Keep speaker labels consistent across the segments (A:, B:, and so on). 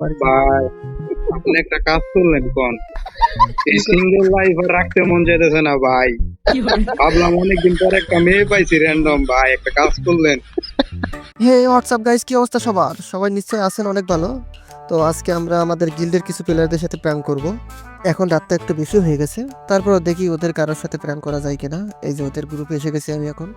A: ভাই আপনি একটা কাজ করলেন কোন? এই সিঙ্গেল লাইফ রাখতে মন যেতেছে না ভাই। ভাবলাম অনেকদিন পর একটা মেয়ে পাইছি র্যান্ডম ভাই একটা কাজ করলেন।
B: হে হোয়াটসঅ্যাপ গাইস কি অবস্থা সবার? সবাই নিশ্চয়ই আছেন অনেক ভালো। তো আজকে আমরা আমাদের গিল্ডের কিছু প্লেয়ারদের সাথে প্র্যাঙ্ক করব। এখন রাতটা একটু বেশি হয়ে গেছে। তারপর দেখি ওদের কারোর সাথে প্র্যাঙ্ক করা যায় কিনা। এই যে ওদের গ্রুপে এসে গেছি আমি এখন।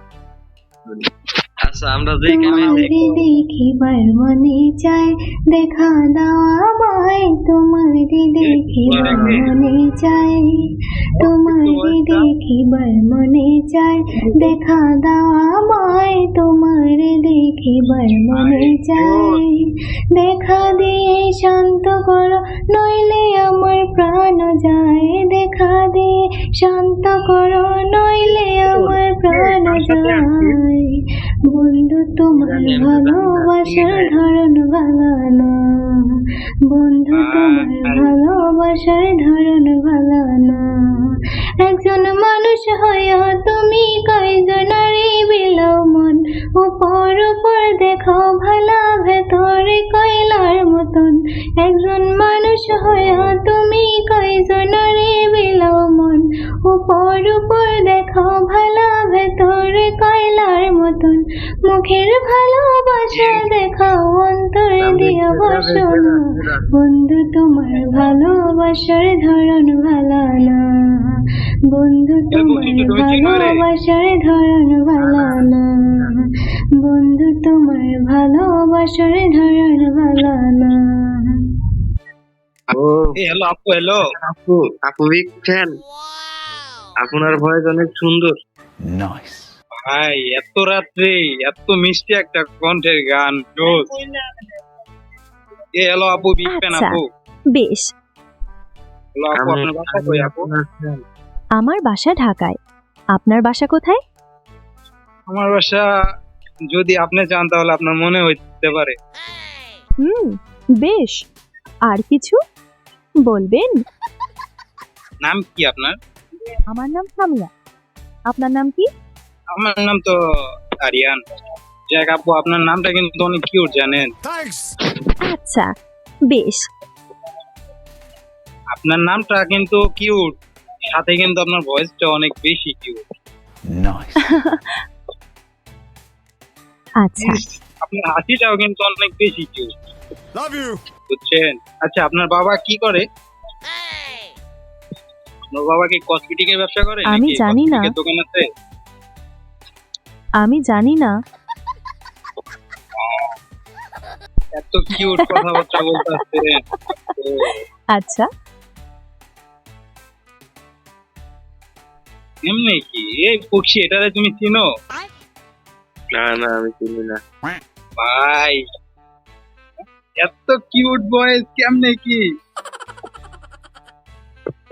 C: আচ্ছা আমরা যেখানে
D: তোমারে দেখিবার মনে চায় দেখা দাও আমায়। তোমারে দেখিবার মনে চায় তোমারে দেখিবার মনে চায় দেখা দাও আমায়। তোমারে দেখিবার মনে চায় দেখা দিয়ে শান্ত করো নইলে আমার প্রাণ যায়। দেখা দিয়ে শান্ত করো নইলে আমার প্রাণ যায়। বন্ধু তোমার ভালোবাসার ধরন ভালো বন্ধু তোমার ভালোবাসার ধরন ভালো না একজন মানুষ হয় তুমি কয়জনারে বিলাও মন উপর উপর দেখো, ভালা ভেতরে মুখের ভালোবাসা দেখাও অন্তর দিয়া বসো না বন্ধু তোমার ভালোবাসার ধরন ভালো না বন্ধু তোমার ভালোবাসার ধরন ভালো না বন্ধু তোমার ভালোবাসার ধরন ভালো না
A: হ্যালো আপু হ্যালো
C: আপু আপু বিগ ফ্যান আপনার ভয়েস অনেক সুন্দর
A: ভাই এত রাত্রে এত মিষ্টি একটা কণ্ঠের গান জোস এ হ্যালো আপু ফ্যান
E: আচ্ছা।
A: আপু।
E: বেশ।
A: হ্যালো আপু আপনার বাসা কই আপু?
E: আমার বাসা ঢাকায়। আপনার বাসা কোথায়?
A: আমার বাসা যদি আপনি চান তাহলে আপনার মনে হইতে পারে।
E: হুম বেশ। আর কিছু বলবেন?
A: নাম কি আপনার?
E: আমার নাম সামিয়া। আপনার নাম কি?
A: আমার নাম তো আরিয়ান। যাক আপু আপনার নামটা কিন্তু অনেক কিউট জানেন।
E: আচ্ছা বেশ।
A: আপনার নামটা কিন্তু কিউট সাথে কিন্তু আপনার ভয়েসটা অনেক বেশি কিউট
E: আচ্ছা।
A: আপনার হাসিটাও কিন্তু অনেক বেশি কিউট বুঝছেন? আচ্ছা আপনার বাবা কি করে? আপনার বাবা কি কসমেটিকের ব্যবসা করে
E: আমি জানি না।
A: দোকান আছে?
E: আমি জানি না।
A: এত কিউট কথাবার্তা বলতেছেন
E: আচ্ছা।
A: এমনি কি? এই পক্ষী এটারে তুমি চিনো?
C: না না আমি চিনি না।
A: ভাই এত কিউট বয়েস কেমনে কি?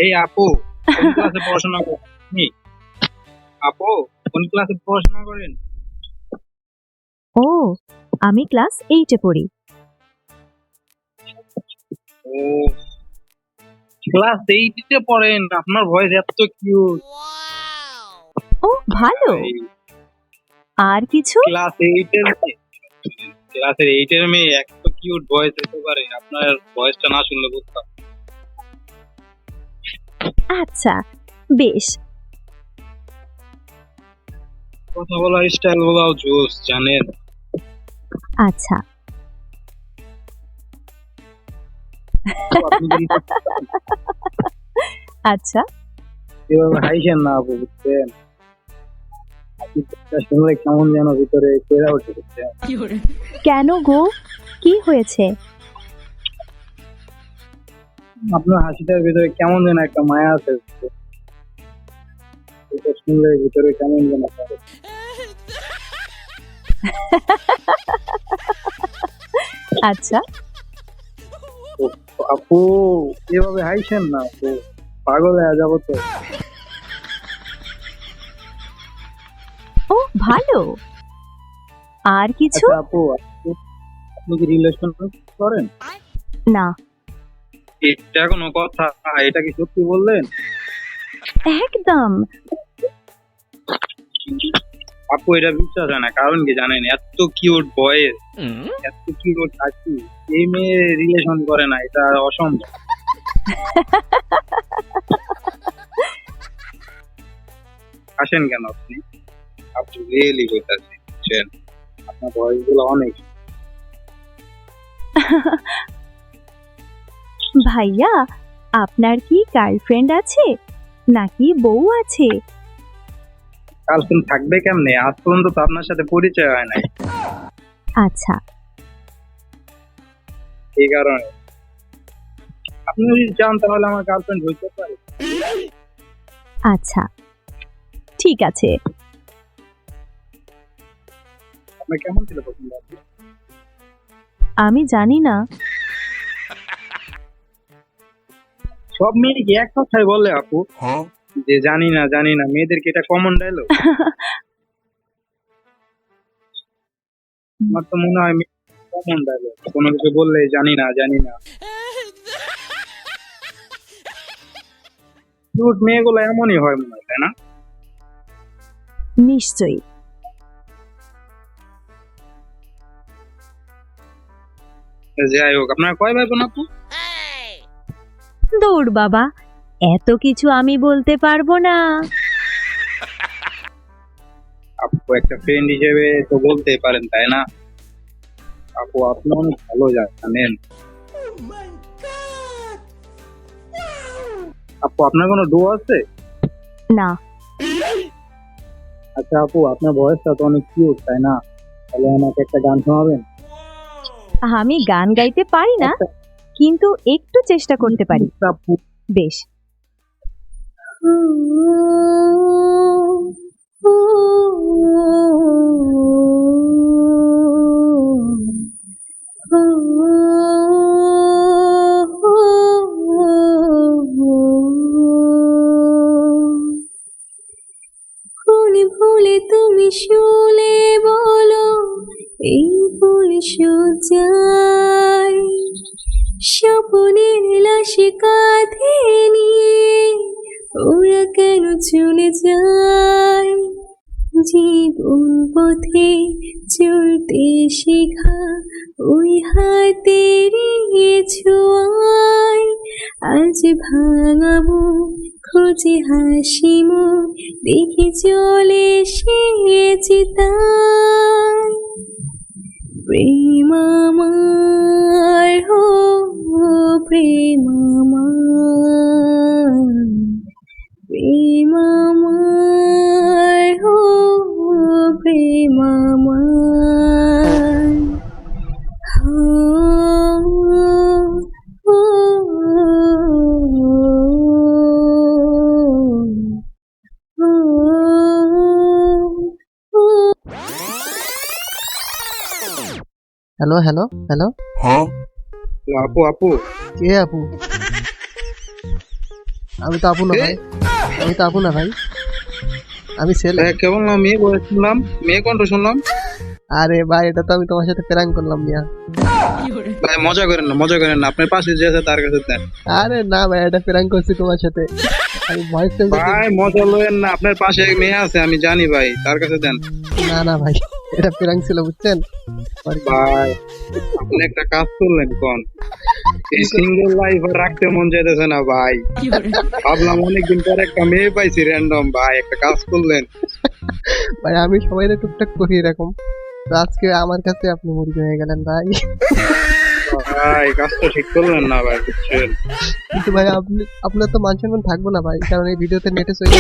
A: এই আপু ক্লাসে পড়াশোনা আপু? কোন ক্লাসে পড়াশোনা করেন?
E: ও আমি ক্লাস এইটে পড়ি।
A: ও ক্লাস এইটে পড়েন? আপনার ভয়েস এত কিউট
E: ও ভালো। আর কিছু?
A: ক্লাস এইটের ক্লাসের এইটের মেয়ে এত কিউট ভয়েস হতে পারে। আপনার ভয়েসটা না শুনলে বুঝতাম।
E: আচ্ছা বেশ।
A: কথা বলার স্টাইল গুলাও জোস জানেন।
E: আচ্ছা। আচ্ছা।
A: এভাবে হাইছেন না আপু বুঝছেন? শুনলে কেমন যেন ভিতরে পেরা উঠে
E: কেন গো? কি হয়েছে?
A: আপনার হাসিটার ভিতরে কেমন যেন একটা মায়া আছে শুনলে ভিতরে কেমন যেন করে।
E: আচ্ছা।
A: আপু এভাবে হাইছেন না আপু। পাগল হয়ে যাব তো।
E: ও ভালো। আর কিছু?
A: আচ্ছা আপু আপু- আপনি কি রিলেশন করেন?
E: না।
A: এটা কোনো কথা এটা কি সত্যি বললেন?
E: একদম।
A: আপু এটা বিশ্বাস হয় না কারণ কি জানেন এত কিউট বয়েস এত কিউট হাসি এই মেয়ে রিলেশন করে না এটা অসম্ভব। আসেন কেন আপনি? আপনি রিয়েলি বলতেছি বুঝছেন আপনার ভয়েসগুলো অনেক।
E: ভাইয়া আপনার কি গার্লফ্রেন্ড আছে? নাকি বউ আছে?
A: গার্লফ্রেন্ড থাকবে কেমনে? আজ পর্যন্ত তো আপনার সাথে পরিচয় হয় নাই।
E: আচ্ছা।
A: এই কারণে। আপনি যদি চান তাহলে আমার গার্লফ্রেন্ড হইতে পারে।
E: আচ্ছা। ঠিক আছে।
A: আপনার কেমন ছিল পছন্দ?
E: আমি জানি না।
A: সব মেয়ে কি এক কথাই বলে আপু। যে জানি না জানি না মেয়েদেরকে এটা কমন ডায়লগ আমার তো মনে হয় কমন ডায়লগ কোনো কিছু বললে জানি না জানি না। কিউট মেয়েগুলো এমনই হয় মনে হয় তাই না?
E: নিশ্চয়ই।
A: যাই হোক আপনার কয় ভাই বোন আপু?
E: দৌড় বাবা। এত কিছু আমি বলতে পারব না।
A: আপু একটা ফ্রেন্ড হিসেবে তো বলতেই পারেন তাই না? আপু আপনি অনেক ভালো জানেন আপু আপনার কোনো ডো আছে?
E: না।
A: আচ্ছা আপু আপনার ভয়েসটা তো অনেক কিউট তাই না? তাহলে আমাকে একটা গান শোনাবেন?
E: আমি গান গাইতে পারি না কিন্তু একটু চেষ্টা করতে পারি। বেশ।
D: ভুলে তুমি শুলে বলো এই ভুলে সোজাই স্বপনের লাশে কাঁধে নিয়ে ওরা কেন চলে যায়? জীবন পথে চলতে শেখা ওই হাতের ছোঁয়ায় আজ ভাঙাবো, খুঁজে হাসি মুখ দেখি চলে এসেছি তাই। প্রেম আমার হো, প্রেম আমার। প্রেম আমার হো প্রেম আমার হো হো হো
B: হ্যালো হ্যালো হ্যালো
A: আপু আপু
B: কে আপু আমি তো আপু না ভাই আমি তো আপু না ভাই। আমি ছেলে।
A: এ, কেবল না মেয়ে বলে শুনলাম মেয়ে কণ্ঠ শুনলাম।
B: আরে ভাই এটা তো আমি তোমার সাথে প্র্যাঙ্ক করলাম মিয়া।
A: ভাই মজা করেন না মজা করেন না। আপনার পাশে যে আছে তার কাছে দেন।
B: আরে না ভাই এটা প্র্যাঙ্ক করছি তোমার সাথে। আমি ভয়েস চেঞ্জ
A: ভাই মজা লয়েন না। আপনার পাশে এক মেয়ে আছে আমি জানি ভাই তার কাছে দেন।
B: না না ভাই এটা প্র্যাঙ্ক ছিল বুঝছেন?
A: ভাই আপনি একটা কাজ করলেন কোন? এই সিঙ্গেল লাইফ রাখতে মন চাইতেছে না ভাই। ভাবলাম অনেকদিন পর একটা মেয়ে পাইছি র্যান্ডম ভাই একটা কাজ করলেন।
B: ভাই আমি সবাই টুকটাক করি এরকম। আজকে আমার কাছে আপনি মুরগি হয়ে গেলেন ভাই।
A: ভাই কাজটা ঠিক করলেন না ভাই বুঝছেন।
B: কিন্তু ভাই আপনি আপনার তো মান সম্মান থাকব না ভাই কারণ এই ভিডিওতে নেটে চলে